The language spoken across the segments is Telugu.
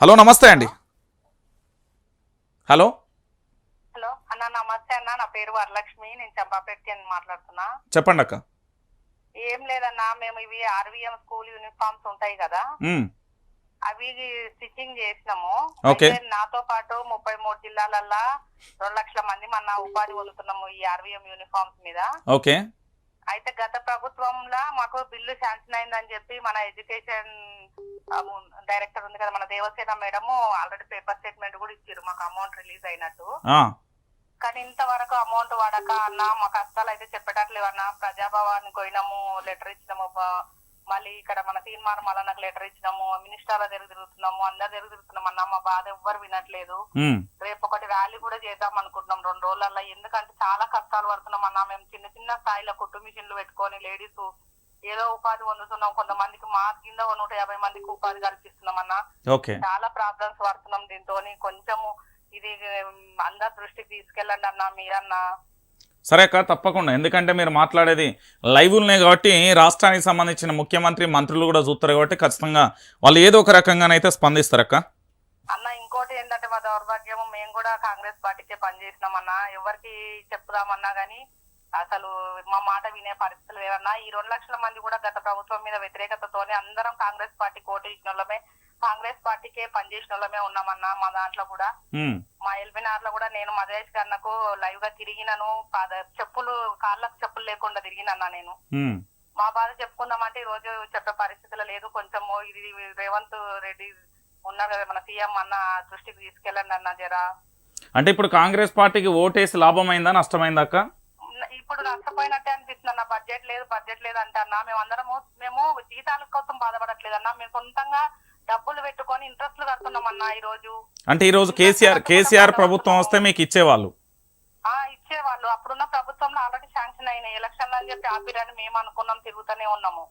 హలో నమస్తే అండి. హలో. హలో అన్న నమస్తే అన్న నా పేరు వరలక్ష్మి నేను చంపాపేట అని మాట్లాడుతున్నా. చెప్పండి అక్క. ఏం లేదన్నా మేము ఇవి ఆర్వీఎం స్కూల్ యూనిఫామ్స్ ఉంటాయి కదా. అవి స్టిచ్చింగ్ చేసినాము. ఓకే. నాతో పాటు ముప్పై మూడు జిల్లాలల్లా రెండు లక్షల మంది మన ఉపాధి పొందుతున్నాము ఈ ఆర్వీఎం యూనిఫామ్స్ మీద. ఓకే. అయితే గత ప్రభుత్వంలో మాకు బిల్లు శాంక్షన్ అయిందని చెప్పి మన ఎడ్యుకేషన్ డైరెక్టర్ ఉంది కదా మన Devasena madam already paper statement కూడా ఇచ్చారు మాకు అమౌంట్ రిలీజ్ అయినట్టు. కానీ ఇంతవరకు అమౌంట్ వాడక అన్న మా కష్టాలు అయితే చెప్పేటట్లేవు అన్న. ప్రజాభవానికి పోయినాము లెటర్ ఇచ్చినాము మళ్ళీ ఇక్కడ మన తీర్మానం మళ్ళీ లెటర్ ఇచ్చినాము మినిస్టర్ల దగ్గర తిరుగుతున్నాము అందరి దగ్గర తిరుగుతున్నాం అన్న మా బాధ ఎవ్వరు వినట్లేదు. రేపు ఒకటి ర్యాలీ కూడా చేద్దాం అనుకుంటున్నాం రెండు రోజులల్లో. ఎందుకంటే చాలా కష్టాలు పడుతున్నాం అన్న మేము చిన్న చిన్న స్థాయిలో కుట్టు మిషన్లు పెట్టుకొని లేడీస్ ఏదో ఉపాధి పొందుతున్నాం. కొంతమందికి మా కింద నూట యాభై మందికి ఉపాధి కల్పిస్తున్నాం అన్న. ఓకే. చాలా ప్రాబ్లమ్స్ పడుతున్నాం దీంతో కొంచెము ఇది అందరి దృష్టికి తీసుకెళ్ళండి అన్న మీరన్నా. సరే అక్క తప్పకుండా. ఎందుకంటే మీరు మాట్లాడేది లైవ్ ఉన్నాయి కాబట్టి రాష్ట్రానికి సంబంధించిన ముఖ్యమంత్రి మంత్రులు కూడా చూస్తారు కాబట్టి ఖచ్చితంగా వాళ్ళు ఏదో ఒక రకంగానైతే స్పందిస్తారు అక్క. అన్న ఇంకోటి ఏంటంటే మా దౌర్భాగ్యం మేము కూడా కాంగ్రెస్ పార్టీకే పనిచేసినామన్న ఎవరికి చెప్పుదామన్నా గానీ అసలు మా మాట వినే పరిస్థితులు లేవన్నా ఈ రెండు లక్షల మంది కూడా గత ప్రభుత్వం మీద వ్యతిరేకతతోనే అందరం కాంగ్రెస్ పార్టీ కోటి ఇచ్చిన వాళ్ళమే. కాంగ్రెస్ పార్టీకే పనిచేసిన వాళ్ళమే ఉన్నామన్నా మా దాంట్లో కూడా. మా ఎల్బినార్లో కూడా నేను మధేష్ గారికి లైవ్గా తిరిగినాను. చెప్పులు కాళ్ళకు చెప్పులు లేకుండా తిరిగినన్నా నేను. మా బాధ చెప్పుకుందామంటే ఈ రోజు చెప్పే పరిస్థితులు లేదు. కొంచెము ఇది రేవంత్ రెడ్డి ఉన్నారు కదా మన సీఎం అన్న దృష్టికి తీసుకెళ్ళండి అన్న జరా. అంటే ఇప్పుడు కాంగ్రెస్ పార్టీకి ఓటేసి లాభమైందా నష్టమైందా అక్క? నష్టపోయినట్టే అనిపిస్తుంది అన్న. బడ్జెట్ లేదు బడ్జెట్ లేదు అంటే అన్న. మేము అందరము మేము జీతాల కోసం బాధపడట్లేదు అన్న. మేము సొంతంగా డబ్బులు పెట్టుకొని ఇంట్రెస్ట్లు కడుతున్నాం అన్న ఈ రోజు అంటే ఈరోజు కేసీఆర్ కేసీఆర్ ప్రభుత్వం వస్తే మీకు ఇచ్చేవాళ్ళు. ఇచ్చేవాళ్ళు అప్పుడున్న ప్రభుత్వంలో ఆల్రెడీ శాంక్షన్ అయినాయి. ఎలక్షన్లు అని చెప్పి ఆపిరని మేము అనుకున్నాం తిరుగుతూనే ఉన్నాము.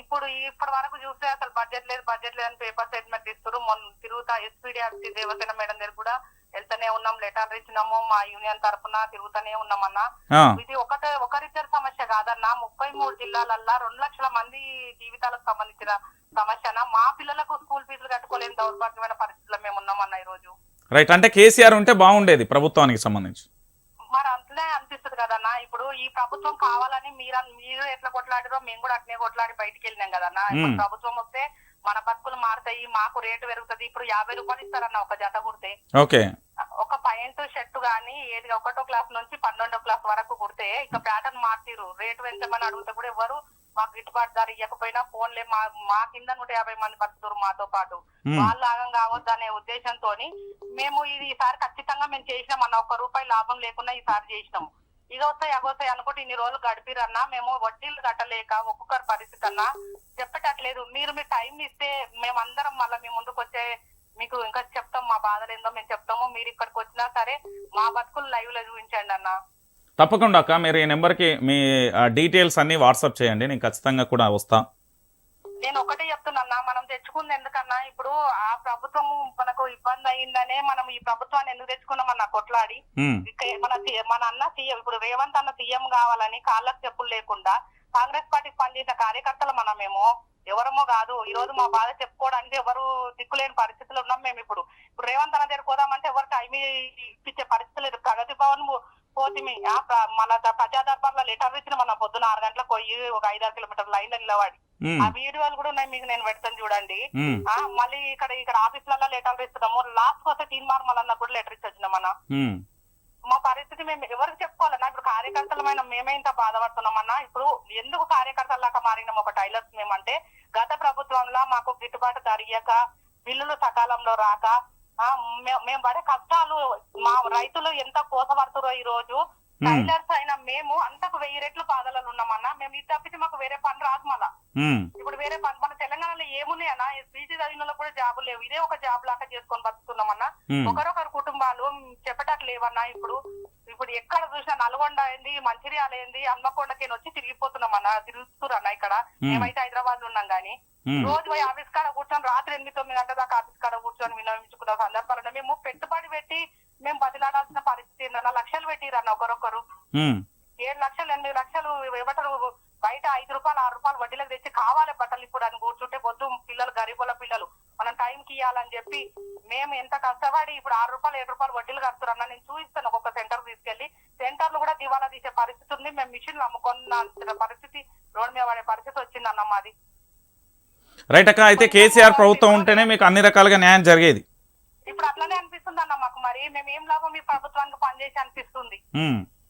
ఇప్పుడు ఇప్పటి వరకు చూస్తే అసలు బడ్జెట్ లేదు బడ్జెట్ లేదని పేపర్ స్టేట్మెంట్ ఇస్తారు మొన్న తిరుగుతా ఎస్పీడీఆర్సీ దేవసేన మేడం దగ్గర కూడా వెళ్తూనే ఉన్నాం లెటర్ ఇచ్చినాము. మా యూనియన్ తరఫున తిరుగుతూనే ఉన్నామన్నా ఇది ఒకటే ఒకరిద్దరి సమస్య కాదన్నా. ముప్పై మూడు జిల్లాలల్లా రెండు లక్షల మంది జీవితాలకు సంబంధించిన సమస్యన మా పిల్లలకు స్కూల్ ఫీజులు కట్టుకోలేని దౌర్భాగ్యమైన పరిస్థితుల్లో మేము ఉన్నామన్నా ఈ రోజు రైట్ అంటే కేసీఆర్ ఉంటే బాగుండేది ప్రభుత్వానికి సంబంధించి. అంతలే అనిపిస్తుంది కదన్నా. ఇప్పుడు ఈ ప్రభుత్వం కావాలని మీరు మీరు ఎట్లా కొట్లాడారో మేము కూడా అట్నే కొట్లాడి బయటికి వెళ్ళినాం కదన్నా ఇప్పుడు మ్మ్. ప్రభుత్వం వస్తే మన బతుకులు మారుతాయి మాకు రేటు పెరుగుతుంది. ఇప్పుడు యాభై రూపాయలు ఇస్తారన్న ఒక జత కుడితే. ఓకే. ఒక పాయింట్ షర్ట్ గానీ ఏది ఒకటో క్లాస్ నుంచి పన్నెండో క్లాస్ వరకు కుడితే ఇక ప్యాటర్న్ మార్చిరు రేటు పెంచమని అడిగితే కూడా ఎవరు మాకు గిట్టుబాటు ధర ఇవ్వకపోయినా ఫోన్లే మా మా కింద నూట యాభై మంది బతుకుతారు మాతో పాటు. వాళ్ళు లాగం కావద్దు అనే ఉద్దేశంతో మేము ఇది ఈసారి ఖచ్చితంగా మేము చేసినాం అన్న ఒక్క రూపాయి లాభం లేకుండా ఈసారి చేసినాం. ఇది వస్తాయి అగొస్తాయి అనుకుంటే ఇన్ని రోజులు గడిపిరన్నా మేము వడ్డీలు కట్టలేక ఒక్కొక్కరి పరిస్థితి అన్నా చెప్పేటట్లేదు. మీరు మీ టైం ఇస్తే మేమందరం మళ్ళీ మీ ముందుకు వచ్చే మీకు ఇంకా చెప్తాం మా బాధలు ఏందో మేము చెప్తాము. మీరు ఇక్కడికి వచ్చినా సరే మా బతుకులు లైవ్లో చూపించండి అన్న. తప్పకుండా అక్క. మీరు ఈ నెంబర్కి మీ డీటెయిల్స్ అన్ని వాట్సాప్ చేయండి. నేను ఖచ్చితంగా కూడా వస్తా. నేను ఒకటే చెప్తున్నా మనం తెచ్చుకుంది ఎందుకన్నా ఇప్పుడు ఆ ప్రభుత్వం మనకు ఇబ్బంది అయిందనే మనం ఈ ప్రభుత్వాన్ని ఎందుకు తెచ్చుకున్నాం అన్న కొట్లాడి. మన మన అన్న సీఎం ఇప్పుడు రేవంత్ అన్న సీఎం కావాలని కాళ్ళకు చెప్పులు లేకుండా కాంగ్రెస్ పార్టీకి పనిచేసిన కార్యకర్తలు మనమేమో ఎవరమో కాదు. ఈ రోజు మా బాధ చెప్పుకోవడానికి ఎవరు దిక్కులేని పరిస్థితులు ఉన్నాం మేము ఇప్పుడు. ఇప్పుడు రేవంత్ అన్న దగ్గర పోదామంటే ఎవరు టైం ఇప్పించే పరిస్థితి లేదు. ప్రగతి భవన్ పోతిమి. మన ద- ప్రజా దర్బార్లో లెటర్ ఇచ్చిన మన పొద్దున ఆరు గంటలకు పోయి ఒక ఐదారు కిలోమీటర్ లైన్ నిలబడి. ఉమ్, ఆ వీడియోలు కూడా ఉన్నాయి మీకు నేను పెడతాను చూడండి. మళ్ళీ ఇక్కడ ఇక్కడ ఆఫీసులలో లెటర్లు ఇస్తున్నాము. లాస్ట్ వస్తే తీన్ మార్మల్ కూడా లెటర్ ఇచ్చి వచ్చినాం ఉమ్, మా పరిస్థితి మేము ఎవరికి చెప్పుకోవాలన్నా ఇప్పుడు కార్యకర్తలమైన మేమే ఇంత బాధపడుతున్నామన్నా ఇప్పుడు ఎందుకు కార్యకర్తలాగా మారినాం ఒక టైలర్స్ మేమంటే గత ప్రభుత్వంలో మాకు గిట్టుబాటు ధర ఇయ్యక బిల్లులు సకాలంలో రాక మేము పడే కష్టాలు మా రైతులు ఎంత కోసపడుతురో ఈ రోజు టైలర్స్ అయిన మేము అంతకు వెయ్యి రెట్లు బాధలలో ఉన్నామన్నా మేము ఇది తప్పించి మాకు వేరే పని రాదు మళ్ళా. ఇప్పుడు వేరే పని మన తెలంగాణలో ఏమున్నాయన్నా బీసీ చదివిన కూడా జాబులు లేవు. ఇదే ఒక జాబ్ లాగా చేసుకొని బతుకుతున్నామన్నా ఒకరొకరు కుటుంబాలు చెప్పటట్లు లేవన్నా ఇప్పుడు ఇప్పుడు ఎక్కడ చూసినా నల్గొండ అయింది మంచిర్యాల అయింది హన్మకొండకి వచ్చి తిరిగిపోతున్నామన్నా తిరుగుతురన్నా ఇక్కడ. మేమైతే హైదరాబాద్లో ఉన్నాం గానీ. రోజు పోయి ఆఫీస్ కాడ కూర్చొని రాత్రి ఎనిమిది తొమ్మిది గంటల దాకా ఆఫీస్ కాడ కూర్చొని వినియోగించుకున్న సందర్భాలను మేము పెట్టుబడి పెట్టి మేము బదిలాడాల్సిన పరిస్థితి ఏందన్నా లక్షలు పెట్టిరన్న ఒకరొకరు. ఏడు లక్షలు ఎనిమిది లక్షలు ఏమంటారు బయట ఐదు రూపాయలు ఆరు రూపాయలు వడ్డీలకు తెచ్చి కావాలి బట్టలు ఇప్పుడు అని కూర్చుంటే పొద్దు పిల్లలు గరీబుల పిల్లలు మనం టైంకి ఇవ్వాలని చెప్పి మేము ఎంత కష్టపడి ఇప్పుడు ఆరు రూపాయలు ఏడు రూపాయలు వడ్డీలు కడుతున్నారన్న నేను చూపిస్తాను. ఒక్కొక్క సెంటర్ తీసుకెళ్ళి సెంటర్లు కూడా దివాలా తీసే పరిస్థితి ఉంది. మేము మిషన్లు అమ్ముకున్న పరిస్థితి రోడ్డు మీద పడే పరిస్థితి వచ్చిందన్న మాది. రైట్ అక్క అయితే కేసీఆర్ ప్రభుత్వం ఉంటేనే మీకు అన్ని రకాలుగా న్యాయం జరిగేది. ఇప్పుడు అట్లనే అనిపిస్తుంది అన్న మాకు మరి. మేము ఏం లాభం మీ ప్రభుత్వానికి పనిచేసి అనిపిస్తుంది.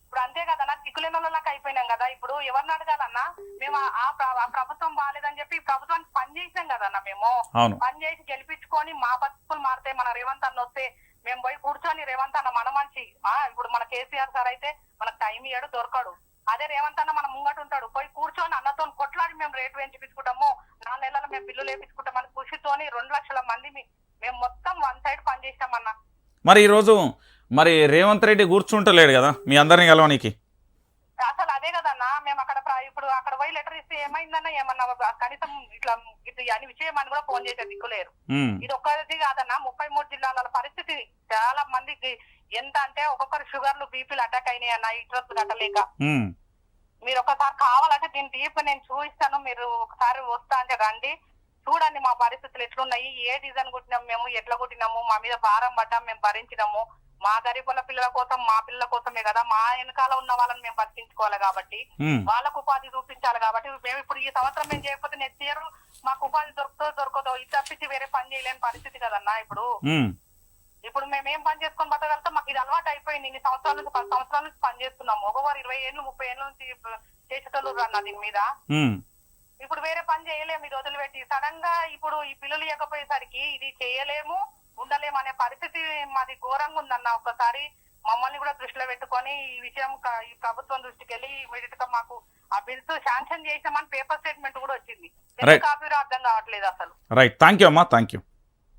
ఇప్పుడు అంతే కదా నాకు దిక్కులేని వాళ్ళకి అయిపోయినాం కదా. ఇప్పుడు ఎవరిని అడగాలన్నా మేము ఆ- ఆ ప్ర- ఆ ప్రభుత్వం బాగాలేదని చెప్పి ప్రభుత్వానికి పని చేసాం కదన్నా మేము. పని చేసి గెలిపించుకొని మా బతుకులు మారితే మన రేవంత్ అన్న వస్తే మేము పోయి కూర్చొని రేవంత్ అన్న మన మంచి ఆ ఇప్పుడు మన కేసీఆర్ సార్ అయితే మనకు టైం ఇయ్యాడు దొరకడు. అదే రేవంత్ అన్న మన ముంగట ఉంటాడు. పోయి కూర్చొని అన్నతో కొట్లాడి మేము రేటు పెంచిపించుకుంటాము. నాలుగు నెలలు మేము బిల్లులు వేపించుకుంటామని కృషితోని రెండు లక్షల మంది మేము మొత్తం వన్ సైడ్ పని చేసామన్నా మరి ఈరోజు మరి రేవంత్ రెడ్డి కూర్చుంటలేడు కదా మీ అందరిని కలవనికి? అసలు అదే కదన్నా మేము అక్కడ ప్ర- ఇప్పుడు అక్కడ పోయి లెటర్ ఇస్తే ఏమైందన్నా ఏమన్నా కనీసం ఇట్లా ఇది అని విషయం అని కూడా ఫోన్ చేసే దిక్కులేరు ఇది ఒక్కది కాదన్నా ముప్పై మూడు జిల్లాల పరిస్థితి చాలా మందికి ఎంత అంటే ఒక్కొక్కరు షుగర్లు బీపీలు అటాక్ అయినాయి అన్న డ్రగ్స్ కట్టలేక. మీరు ఒకసారి కావాలంటే దీని డీప్ నేను చూపిస్తాను. మీరు ఒకసారి వస్తా అంటే రండి. చూడండి మా పరిస్థితులు ఎట్లున్నాయి ఏ డిజైన్ కుట్టినాము మేము ఎట్లా కుట్టినాము మా మీద భారం పడ్డాం మేము భరించినాము. మా గరీబుల పిల్లల కోసం మా పిల్లల కోసమే కదా మా వెనకాల ఉన్న వాళ్ళని మేము బతికించుకోవాలి కాబట్టి వాళ్ళకు ఉపాధి చూపించాలి కాబట్టి మేము ఇప్పుడు ఈ సంవత్సరం మేము చేయకపోతే నెక్స్ట్ ఇయర్ మాకు ఉపాధి దొరుకుతుందో దొరకదో ఇది తప్పించి వేరే పని చేయలేని పరిస్థితి కదన్నా ఇప్పుడు. ఇప్పుడు మేము ఏం పని చేసుకొని బతకగలుగుతాం? మాకు ఇది అలవాటు అయిపోయింది. ఇన్ని సంవత్సరాల నుంచి పది సంవత్సరాల నుంచి పని చేస్తున్నాము ఒకవారు ఇరవై ఏళ్ళు ముప్పై ఏళ్ళ నుంచి చేసేటోళ్ళు అన్న దీని మీద. ఇప్పుడు వేరే పని చేయలేము ఈ రోజులు పెట్టి. సడన్గా ఇప్పుడు ఈ పిల్లలు ఇవ్వకపోయేసరికి ఇది చేయలేము ఉండలేము అనే పరిస్థితి మాది ఘోరంగా ఉందన్న ఒకసారి మమ్మల్ని కూడా దృష్టిలో పెట్టుకొని ఈ విషయం ఈ ప్రభుత్వం దృష్టికి వెళ్ళి ఇమీడియట్గా మాకు ఆ బిల్స్ శాంక్షన్ చేసామని పేపర్ స్టేట్మెంట్ కూడా వచ్చింది. కాపీ అర్థం కావట్లేదు అసలు? రైట్ థ్యాంక్ యూ అమ్మా. Thank you